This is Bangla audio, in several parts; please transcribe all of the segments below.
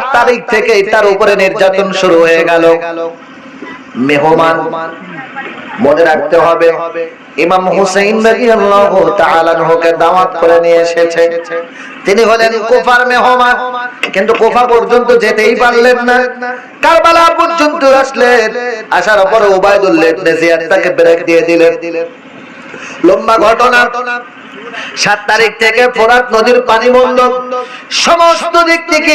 সাত তারিখ থেকে তার উপরে নির্যাতন শুরু হয়ে গেল। মেহমান মনে রাখতে হবে, ইমাম আনহুকে দাওয়াত করে নিয়ে এসেছে। তিনি হলেন কুফার মেহমান, কিন্তু কুফা পর্যন্ত যেতেই পারলেন না। কারবালা পর্যন্ত আসলেন। আসার পরে উবাইদুল্লাহ তাকে ব্রেক দিয়ে দিলেন। লম্বা ঘটনা। সাত তারিখ থেকে ফোরাত নদীর পানি বন্ধ। সমস্ত দিক থেকে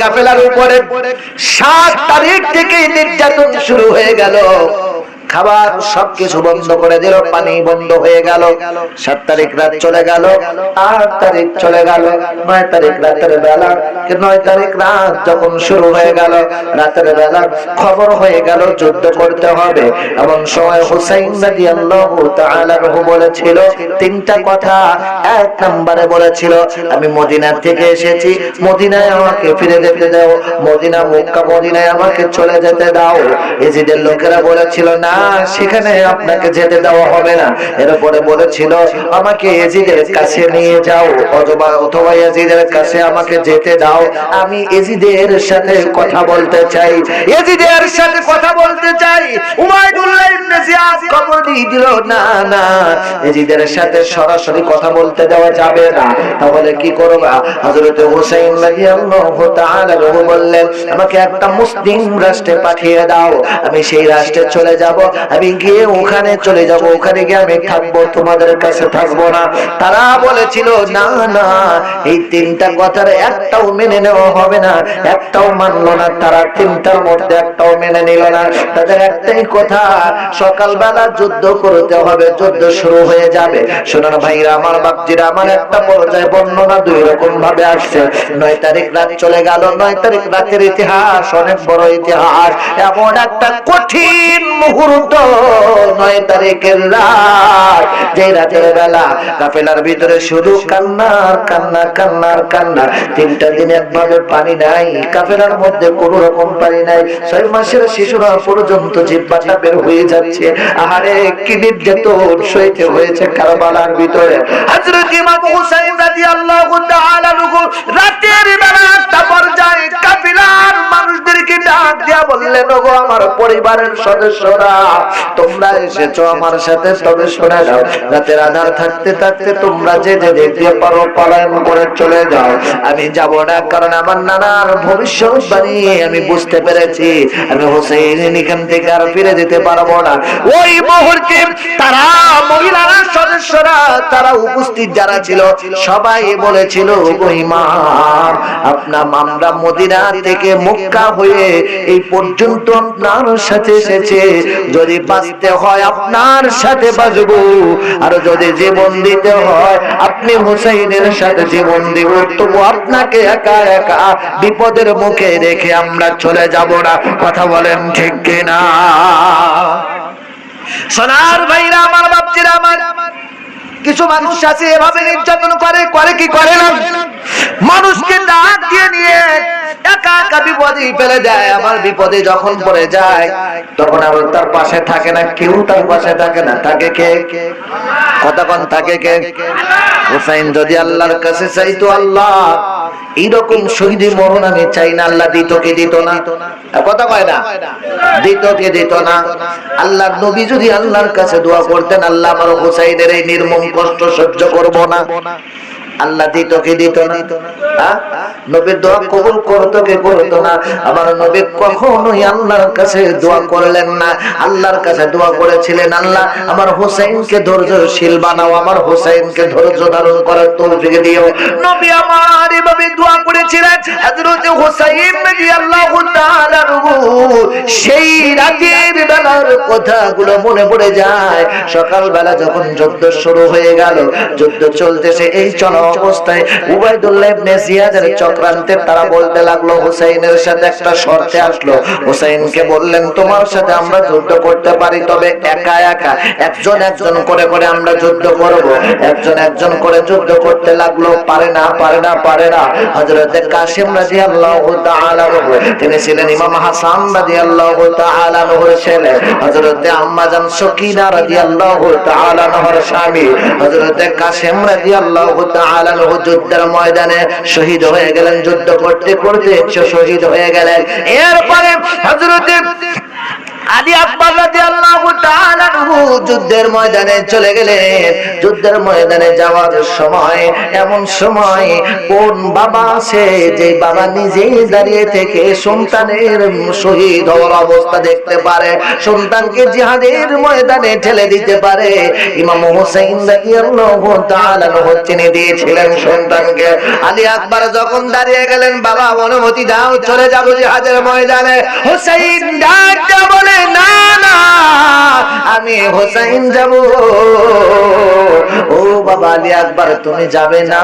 কাফেলার উপরে 7 তারিখ থেকে নির্যাতন শুরু হয়ে গেল। খাবার সবকিছু বন্ধ করে দিল, পানি বন্ধ হয়ে গেল। সাত তারিখ রাত চলে গেল, আট তারিখ চলে গেল, নয় তারিখ রাতের বেলা নয় তারিখ রাত যখন শুরু হয়ে গেল, রাতের বেলা খবর হয়ে গেল, যুদ্ধ করতে হবে। এমন সময় হুসাইন রাদিয়াল্লাহু তাআলা রহু বলেছিল, তিনটা কথা এক নম্বরে বলেছিল, আমি মদিনা থেকে এসেছি, মদিনায় আমাকে ফিরে যেতে দাও, মদিনা মক্কা মদিনায় আমাকে চলে যেতে দাও। এজিদের লোকেরা বলেছিল, না সেখানে আপনাকে যেতে দেওয়া হবে না। এরপরে বলেছিল, আমাকে এজিদের কাছে নিয়ে যাও, অথবা অথবা এজিদের কাছে আমাকে যেতে দাও। আমি এজিদের সাথে কথা বলতে চাই। এজিদের সাথে কথা বলতে চাই। উমাইদুল্লাহ ইবনে জিয়াদ দিয়ে দিল, না না, এজিদের সাথে সরাসরি কথা বলতে দেওয়া যাবে না। তাহলে কি করবা? হযরত হুসাইন রাদিয়াল্লাহু তাআলা বললেন, আমাকে একটা মুসলিম রাষ্ট্রে পাঠিয়ে দাও। আমি সেই রাষ্ট্রে চলে যাব। আমি গিয়ে ওখানে চলে যাব, ওখানে গিয়ে আমি থাকব, তোমাদের কাছে থাকব না। তারা বলেছিল, না না, এই তিনটা কথার একটাও মেনে নেওয়া হবে না, একটাও মানলো না। তারা তিনটার মধ্যে একটাও মেনে নিল না। তাদের একটাই কথা, সকালবেলা যুদ্ধ করতে হবে, যুদ্ধ শুরু হয়ে যাবে। শোনার ভাইরা, আমার বাপজিরা, আমার একটা পর্যায়ে বর্ণনা দুই রকম ভাবে আসছে। নয় তারিখ রাত চলে গেল, নয় তারিখ রাতের ইতিহাস, অনেক বড় ইতিহাস। এমন একটা কঠিন মুহূর্ত নয় তারিখের রাত। যে রাতের বেলা কাফেলার ভিতরে শুধু কান্নার কান্না কান্নার কান্না তিনটা দিন একভাবে পানি নাই, কাফেলার মধ্যে কোন রকম পানি নাই। ছয় মাসের শিশুরা পর্যন্ত জিব্বাটা বের হয়ে যাচ্ছে। আহারে, কি নির্যাতন সইতে হয়েছে কারবালার ভিতরে। হযরত ইমাম হুসাইন রাদিয়াল্লাহু তাআলা রাতের বেলা ডাক দিয়া বললেন আমার পরিবারের সদস্যরা, তোমরা এসেছ আমার সাথে তবে শুনে যাও আধার থাকতে থাকতে তোমরা যে যে পারো করে চলে যাও। আমি যাব না, কারণ আমার নানার ভবিষ্যৎবাণী আমি বুঝতে পেরেছি। আমি হোসেন এখান থেকে আর ফিরে যেতে পারব না। ওই মুহূর্তে তারা মহিলারা, সদস্যরা, তারা উপস্থিত যারা ছিল, সবাই বলেছিল, "ওগো ইমাম, আপনার আমরা মদিনা থেকে মক্কা হয়ে এই পর্যন্ত আপনার সাথে এসেছে। যদি বাঁচতে হয় আপনার সাথে বাঁচবো। আর যদি জীবন দিতে হয়, আপনি হুসাইনের সাথে জীবন দিব। তবু আপনাকে একা একা বিপদের মুখে রেখে আমরা চলে যাব না। কথা বলেন ঠিক কিনা? সোনার ভাইরা, আমার বাপজিরা, আমার কিছু মানুষ আছে, এভাবে নির্যাতন করে করে কি করে না? মানুষকে ডাক দিয়ে নিয়ে তখন তার পাশে থাকে না, কেউ তার পাশে থাকে না কে? থাকে কে? যদি আল্লাহর কাছে চাইতো আল্লাহ এইরকম শহীদের মরণ আমি চাই না, আল্লাহ দিত কে দিত না। কথা কয় না? দিত কে দিত না। আল্লাহ নবী যদি আল্লাহর কাছে দোয়া করতেন, আল্লাহ আমার হুসাইনের এই নির্মম কষ্ট সহ্য করব না। আল্লাহ দিত কে দিত না? নবীর দোয়া কবুল করতো কে করতো না। আমার নবী কখনোই আল্লাহর কাছে দোয়া করলেন না। আল্লাহর কাছে দোয়া করেছিলেন আল্লাহ, আমার হোসেনকে ধৈর্যশীল বানাও, আমার হোসেনকে ধৈর্য ধারণ করার তৌফিক দিও। নবী আমার এভাবে দোয়া করে ছিলেন হযরত তাআলা সেই রাতের বেলার কথাগুলো মনে পড়ে যায়। সকালবেলা যখন যুদ্ধ শুরু হয়ে গেল, যুদ্ধ চলতেছে, এই চলা অবস্থায় উবাইদুল্লাহ ইবনে জিয়াদের চক্রান্তে তারা বলতে লাগল, হুসাইনের সাথে একটা শর্তে আসলো। হুসাইনকে বললেন, তোমার সাথে আমরা যুদ্ধ করতে পারি, তবে একা একা। একজন একজন করে করে আমরা যুদ্ধ করব। একজন একজন করে যুদ্ধ করতে লাগল, পারে না পারে না পারে না। হযরত কাসিম রাদিয়াল্লাহু তাআলা তিনি ছিলেন ইমাম হাসান রাদিয়াল্লাহু তাআলা নহর ছেলে। হযরত আম্মা জান সকিনা রাদিয়াল্লাহু তাআলা নহর স্বামী। হযরত কাসিম রাদিয়াল্লাহু তাআলা যুদ্ধের ময়দানে শহীদ হয়ে গেলেন যুদ্ধ করতে করতে শহীদ হয়ে গেলেন। এরপরে হযরত আলী আকবর রাদিয়াল্লাহু তাআলা যুদ্ধের ময়দানে চলে গেলেন। যুদ্ধের ময়দানে যাওয়ার সময়, এমন সময় কোন বাবা আছে যে বাবা নিজেই দাঁড়িয়ে থেকে সন্তানের শহীদ হওয়ার অবস্থা দেখতে পারে, সন্তানকে জিহাদের ময়দানে ঠেলে দিতে পারে। ইমাম হোসেন রাদিয়াল্লাহু তাআলা চিনে দিয়েছিলেন সন্তানকে। আলী আকবর যখন দাঁড়িয়ে গেলেন, বাবা, অনুমতি দাও, চলে যাব জিহাদের ময়দানে। হোসেন ডাক বলে না না, আমি হোসাইন যাব। ও বাবা, আলী আকবর, তুমি যাবে না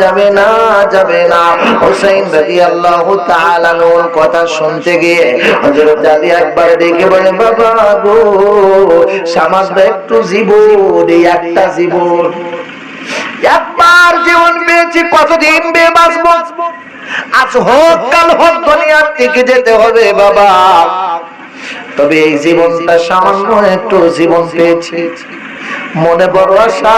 যাবে না যাবে না। হোসাইন রাদিয়াল্লাহু তাআলা নূর কথা শুনতে গিয়ে আকবর ডেকে বলে, বাবা গো একটু জীবন, এই একটা জীবন। একবার জীবন পেয়েছি, কতদিন বাঁচবো? আজ হোক, কাল হোক, দুনিয়ার থেকে যেতে হবে, বাবা। তবে এই জীবনটা সামান্য একটু জীবন পেয়েছি। মনে বড় আশা।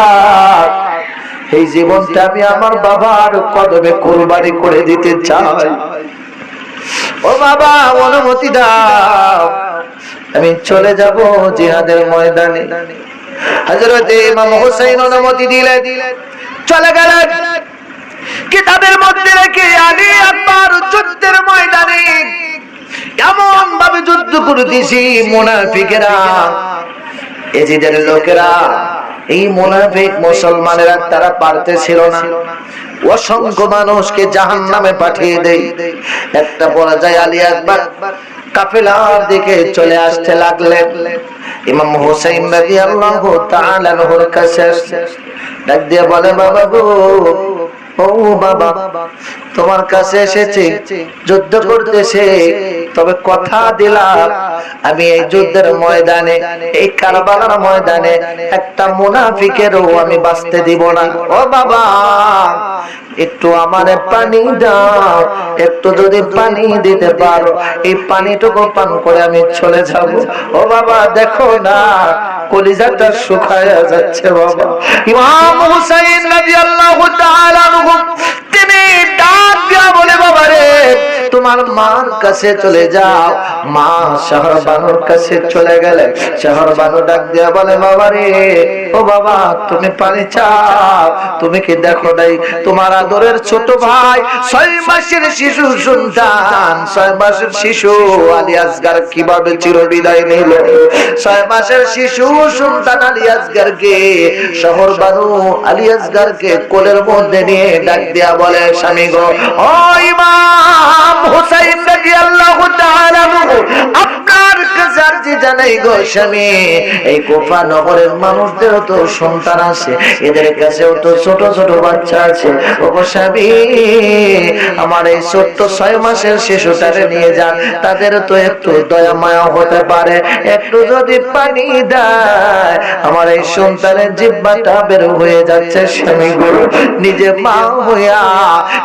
এই জীবনটা আমি আমার বাবার কদমে কোরবানি করে দিতে চাই। ও বাবা, অনুমতি দাও। আমি চলে যাব জিহাদের ময়দানে। হযরত ইমাম হোসেন অনুমতি দিলেন। চলে গেলেন। কিতাবের মধ্যে রেখে আলী আকবর যুদ্ধের ময়দানে। এমন যুদ্ধ করতেছি মুনাফিকেরা, এজিদের লোকেরা। এই মুনাফিক মুসলমানেরা তারা পারতেছিল না। অসংখ্য মানুষকে জাহান নামে পাঠিয়ে দেয় একটা বলা যায় আলী আকবর কাফেলার দিকে চলে আসতে লাগলেন। ইমাম হুসাইন রাদিয়াল্লাহু তাআলা নহর কাছে ডাক দিয়ে বলে, বাবা গো, ও বাবা, তোমার কাছে এসেছে, যুদ্ধ করতেছে তবে কথা দিলাম, আমি এই যুদ্ধের ময়দানে, এই কারবালার ময়দানে একটা মুনাফিকেরও আমি বাঁচতে দিব না। ও বাবা, একটু আমারে পানি দাও, একটু যদি পানি দিতে পারো, এই পানিটুকু পান করে আমি চলে যাব। ও বাবা, দেখো না, কলিজাটা শুকায় যাচ্ছে বাবা। ইমাম হুসাইন রাদিয়াল্লাহু তাআলা তিনি ডাক দিয়া বলে, বাবা রে তোমার মার কাছে চলে যাও। মা শহর বানুর কাছে চলে গেলে শহর বানু ডাক দিয়া বলে, বাবা রে, ও বাবা, তুমি পানি চাও। তুমি কি দেখো নাই? তোমার আদরের ছোট ভাই ছয় মাসের শিশু সন্তান। ছয় মাসের শিশু আলী আসগার কীভাবে চিরবিদায় নিল? ছয় মাসের শিশু সন্তান আলী আসগারকে শহর বানু আলী আসগারকে কোলের মধ্যে নিয়ে ডাক দিয়া বলে, স্বামী গো, ও ইমাম হুসাইন রাদিয়াল্লাহু তাআলা স্বামী তাদের তো একটু দয়া মায়া হতে পারে। একটু যদি পানি দেয়, আমার এই সন্তানের জিব্বাটা বের হয়ে যাচ্ছে স্বামী গুরু নিজে মা হইয়া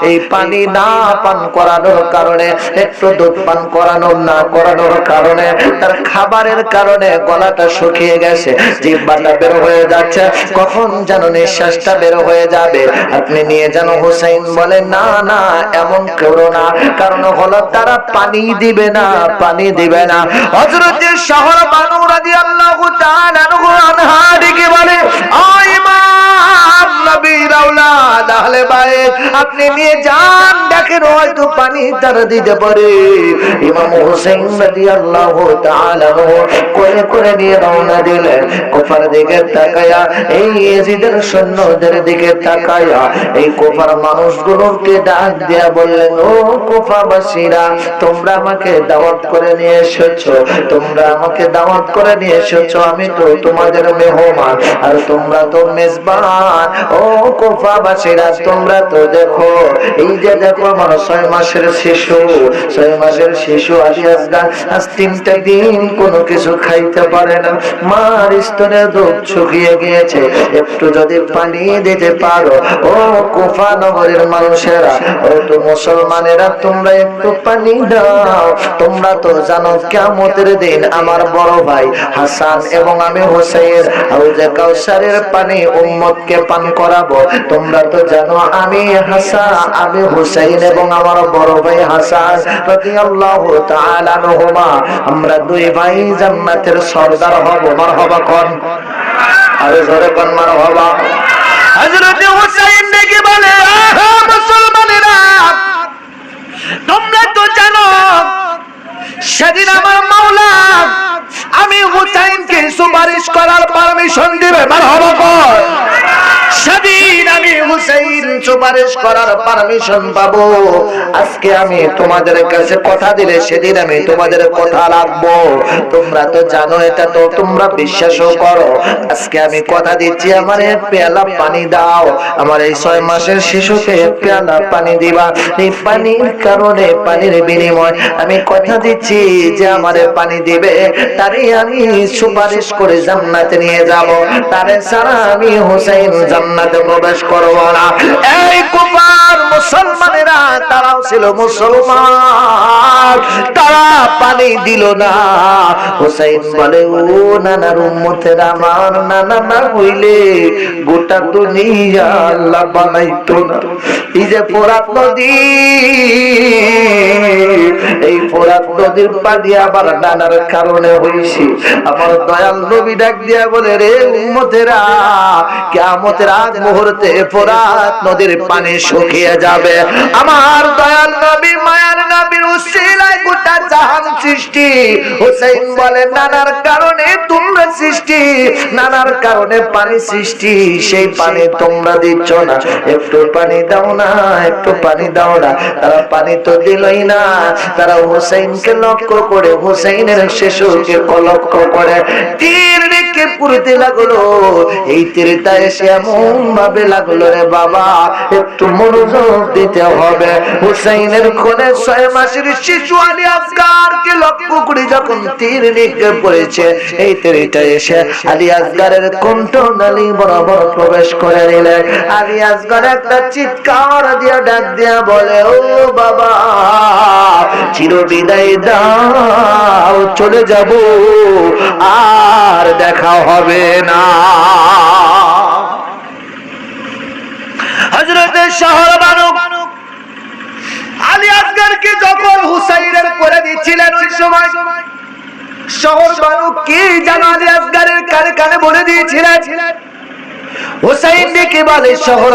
এই পানি না পান করানোর কারণে, একটু দুধ পান করানোর না করানোর কারণে তার খাবারের কারণে গলাটা শুকিয়ে গেছে জিব্বাটা বের হয়ে যাচ্ছে। কখন যেন নিঃশ্বাসটা বের হয়ে যাবে। আপনি নিয়ে যেন হুসাইন বলে না না, এমন করো না। কারণ হলো তারা পানি দিবে না, পানি দিবে না। হযরতের শহর বানু আনহু আনহা বলে আপনি নিয়ে যান দেখেন হয়তো পানি তারা দিতে পারে। ইমাম হোসেন করে করে নিয়ে রওনা দিলেন। দিকে তাকায়া, এই সৈন্যদের দিকে তাকায়া, এই মানুষগুলোকে ডাক বললেন, ও তোমরা আমাকে দাওয়াত করে নিয়ে এসেছ, তোমরা আমাকে দাওয়াত করে নিয়ে এসেছ, আমি তো তোমাদের মেহমান, আর তোমরা তো মেজবান। ও কোফাবাসীরা, তোমরা তো দেখো, এই যে দেখো আমার ছয় মাসের শিশু, ছয় মাসের শিশু আজ তিনটা দিন কোনো কিছু খাইতে পারে না। মার স্তরে দুধ শুকিয়ে গিয়েছে, একটু যদি পানি দিতে পারো। ও কুফা নগরের মানুষেরা, ও তো মুসলমানেরা, তোমরা একটু পানি দাও। তোমরা তো জানো কেমতের দিন আমার বড় ভাই হাসান এবং আমি হোসেন হাউজে কাউসারের পানি পান করাবো। তোমরা তো জানো আমি হাসান আমি হুসাইন এবং আমার বড় ভাই হাসান রাদিয়াল্লাহু তাআলা আনহুমা, আমরা দুই ভাই জান্নাতের সর্দার হব, মারহাবা কোন? আরে জোরে কোন মারহাবা? হযরত হুসাইন ডেকে বলে, আহা, মুসলমানেরা, তোমরা তো জানো, সেদিন আমার মাওলা, আমি হুসাইনকে সুপারিশ করার পারমিশন দিবে, মারহাবা কর সেদিন আমি হুসাইন সুপারিশ করার পারমিশন পাবো। আজকে আমি তোমাদের কাছে কথা দিলে সেদিন আমি তোমাদের কথা রাখব। তোমরা তো জানো এটা তো, তোমরা বিশ্বাসও করো। আজকে আমি কথা দিচ্ছি, আমার পানি দাও। আমার এই ছয় মাসের শিশুকে পেয়ালা পানি দিবা। এই পানির কারণে, পানির বিনিময় আমি কথা দিচ্ছি যে আমারে পানি দিবে। তারে আমি সুপারিশ করে জান্নাতে নিয়ে যাব। তারে ছাড়া আমি হুসাইন জান্নাতে প্রবেশ করব না এই কুফার মুসলমানেরা, তারাও ছিল মুসলমান। তারা পানি দিল না। হুসাইন বলে, ও নানার উম্মতের আমার নানা না হইলে গোটা দুনিয়া আল্লাহ বানাইতো না। এই যে ফোরাত নদী নদীর পানি শুকিয়ে যাবে। আমার দয়াল নবী মায়ার নবীর উসিলায় গোটা জাহান সৃষ্টি। হুসাইন বলে, নানার কারণে তোমরা সৃষ্টি, নানার কারণে পানি সৃষ্টি। সেই পানি তোমরা দিচ্ছ না। একটু পানি দাও না, একটু পানি দাও না। তারা পানি তো দিলই না। তারা হুসাইনকে লক্ষ্য করে হুসাইনের শিশুকে লক্ষ্য করে। তীর রেখে পুরতে লাগল। এই তীরটা এসে এমন ভাবে লাগল রে বাবা, একটু মনোযোগ দিতে হবে। হুসাইনের কোলে ছয় মাসের শিশু আলী আসগারকে লক্ষ্য করে যখন তীর নিক্ষেপ করেছে, এই তীরটা এসে আলী আসগারের কণ্ঠ নালী বরাবর প্রবেশ করে নিলেন আলী আসগার একটা চিৎকার দিয়ে ডাক দিয়া বলে, ও বাবা চির বিদায় দাও, চলে যাব। আর দেখা হবে না। হজরতের শহর বানুক, আলী যখন করে দিচ্ছিলেন ওই সময় শহর কি আলী কানে কানে বলে দিয়েছিলেন, হুসাইন ডেকে বলে, শহর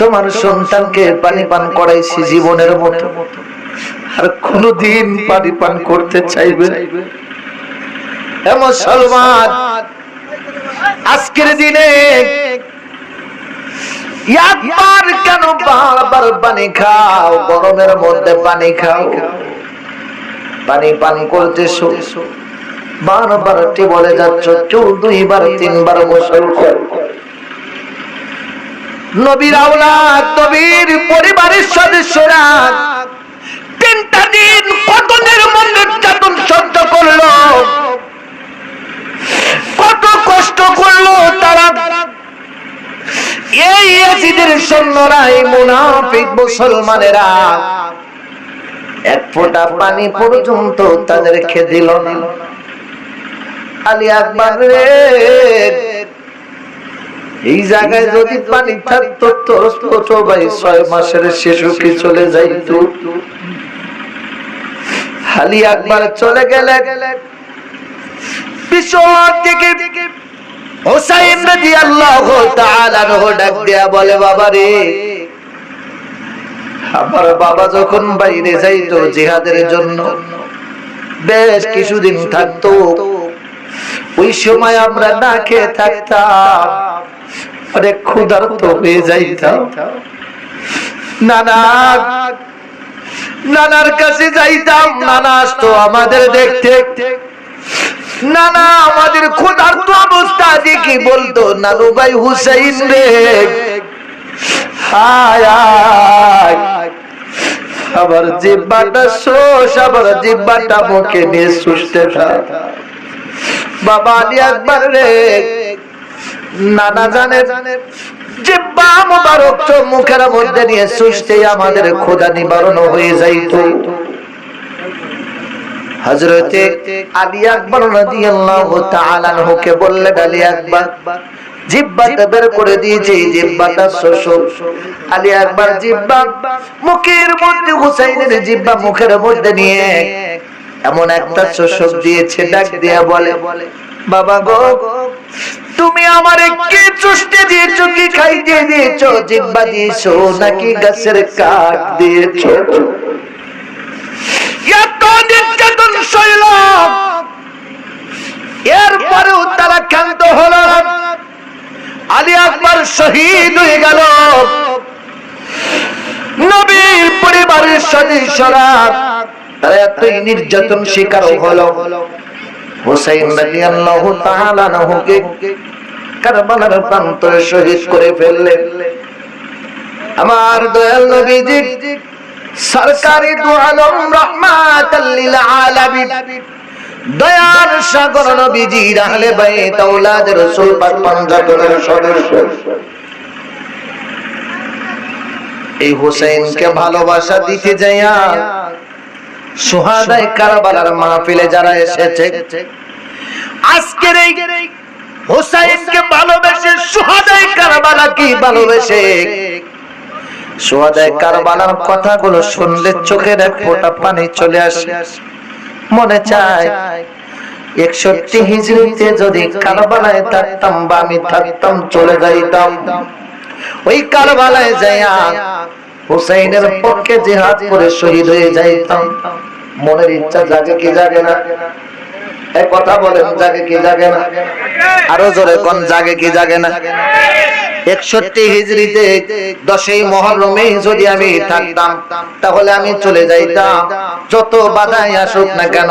তোমার সন্তানকে পানি পান করাইছি জীবনের মতো। আর কোনদিন পানি পান করতে চাইবে হে মুসলমান, আজকের দিনে একবার কেন বারবার পানি খাও? গরমের মধ্যে পানি খাও। পানি পান করতেছো? বারবার বলে যাচ্ছ চুল দুইবার, তিনবার গোসল কর। নবীর আওলাদ, নবীর পরিবারের সদস্যরা তিনটা দিন কত নির্মল নির্যাতন সহ্য করল। কত কষ্ট করল তারা। এই ইয়াজিদের মুনাফিক মুসলমানেরা। এক ফোঁটা পানি পর্যন্ত আলী আকবর রে, এই জায়গায় যদি পানি থাকতো তোর ছোট ভাই ছয় মাসের শিশুকে চলে যাইতো। আলী আকবর চলে গেলে আমার বাবা যখন বাইরে যাইতো জিহাদের জন্য, বেশ কিছুদিন থাকতো। ওই সময় আমরা না খেয়ে থাকতাম, অনেক ক্ষুধার্ত হয়ে যাইতাম। নানা, নানার কাছে যাইতাম, নানা আসতো আমাদের দেখতে। নানা আমাদের ক্ষুধার্ত অবস্থা দেখি বলতো? নানু ভাই হুসাইন রে। আবার জিব্বাটা শোষ, আবার জিব্বাটা মুখে নিয়ে সুস্থে থাক। বাবা আলী আকবর রে। নানা জানে জিব্বা মোবারক মুখের মধ্যে নিয়ে সুস্থে আমাদের খোদা নিবারণ হয়ে যাইতো। হযরতে আলী আকবর রাদিয়াল্লাহু তাআলা আনহুকে বললেন আলী আকবর জিব্বাটা বের করে দিয়েছে জিব্বাটা শোষ আলী আকবর জিব্বা মুখের মধ্যে হুসাইনের জিব্বা মুখের মধ্যে নিয়ে এমন একটা শোষক দিয়েছে, ডাক দিয়া বলে, বাবা গো, তুমি আমারে কি চুষতে দিয়েছ, কি খাইতে দিয়েছ? জিব্বা দিয়েছ নাকি গাছের কাঠ দিয়েছ? এত নির্যাতন শৈল এরপরেও তারা ক্ষান্ত হলো। আলী আকবর শহীদ হয়ে গেল। নবীর পরিবারের সদস্যরা তারা এতই নির্যাতন শিকার করে আমার দয়াল নবীজি সরকারি দু আলম রহমাতাল লিল আলামিন। দয়ার সাগর নবীজি আহলে বাইত আওলাদ রাসূল পাক পঞ্জাতনের সদস্য। এই হুসাইনকে ভালোবাসা দিতে যাইয়া সুহাদাই কারবালার মাহফিলে যারা এসেছে, আজকের এই ভালোবেসে সুহাদাই কারবালা কি ভালোবেসে সুহাদাই কারবালার কথাগুলো শুনলে চোখের এক পানি চলে আসে। মনে চায়, একষট্টি হিজড়িতে যদি কারবালায় থাকতাম বা আমি থাকতাম, চলে যাইতাম। ওই কারবালায় যাইয়া হুসাইনের পক্ষে জিহাদ করে শহীদ হয়ে যাইতাম। মনের ইচ্ছা জাগে কি জাগে না? এক কথা বলেন, জাগে কি জাগে না? আরও জোরে কোন, জাগে কি জাগে না? একষট্টি হিজড়িতে দশই মহরমে যদি আমি থাকতাম, তাহলে আমি চলে যাইতাম। যত বাধাই আসুক না কেন,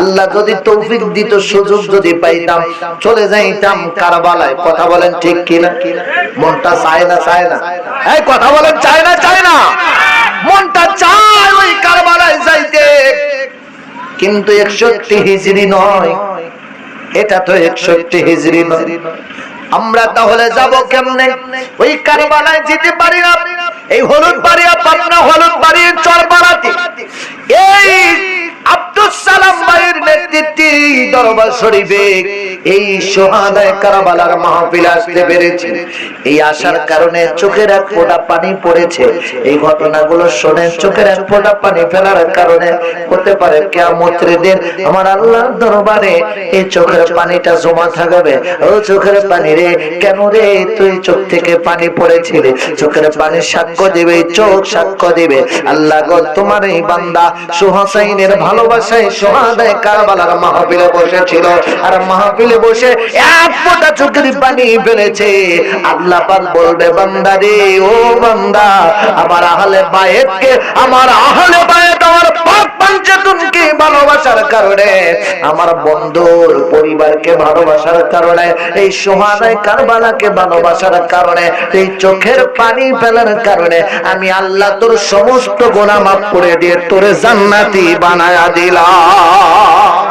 আল্লাহ যদি তৌফিক দিত, সুযোগ যদি পাইতাম, চলে যাইতাম কারবালায়। কথা বলেন ঠিক কিনা? মনটা চায় না চায় না? এই কথা বলেন, চায় না চায় না? মনটা চায় ওই কারবালায় যাইতে। কিন্তু একষট্টি হিজড়ি নয়। এটা তো একষট্টি হিজড়ি নয়। আমরা তাহলে যাব কেমনে? ওই কারবালায় যেতে পারি না। এই হলুদ বাড়ি পাবনা হলুদ বাড়ি চরপাড়াতে এই আব্দুল সালাম ভাইয়ের নেতৃত্বে দরবার শরীফে এই সোহাদায় কারবালার মাহফিল আসতে পেরেছে। এই আসার কারণে চোখের এক ফোঁটা পানি পড়েছে। এই ঘটনাগুলো শুনে চোখের এক ফোঁটা পানি ফেলার কারণে হতে পারে কেমতের দিন আমার আল্লাহর দরবারে এই চোখের পানিটা জমা থাকবে। ও চোখের পানি রে, কেন রে তুই চোখ থেকে পানি পড়েছিলে? চোখের পানি সাক্ষ্য দিবে, চোখ সাক্ষ্য দিবে। আল্লাহ গো, তোমার এই বান্দা সুহাসাইনের ভালোবাসায় সোহাদায় কারবালার মাহফিলে বসেছিল। আর মাহফিলে বসে এক ফোঁটা চোখের পানি ফেলেছে। আল্লাহ পাক বলবে, বান্দা রে, ও বান্দা, আমার আহলে বায়েতকে, আমার আহলে বায়েত আমার পাক পঞ্চায়েতকে ভালোবাসার কারণে, আমার বন্ধুর পরিবারকে ভালোবাসার কারণে, এই সোহানায় কারবালাকে ভালোবাসার কারণে, এই চোখের পানি ফেলার কারণে, আমি আল্লাহ তোর সমস্ত গোনা মাফ করে দিয়ে তোরে জান্নাতি বানায়া দিলাম।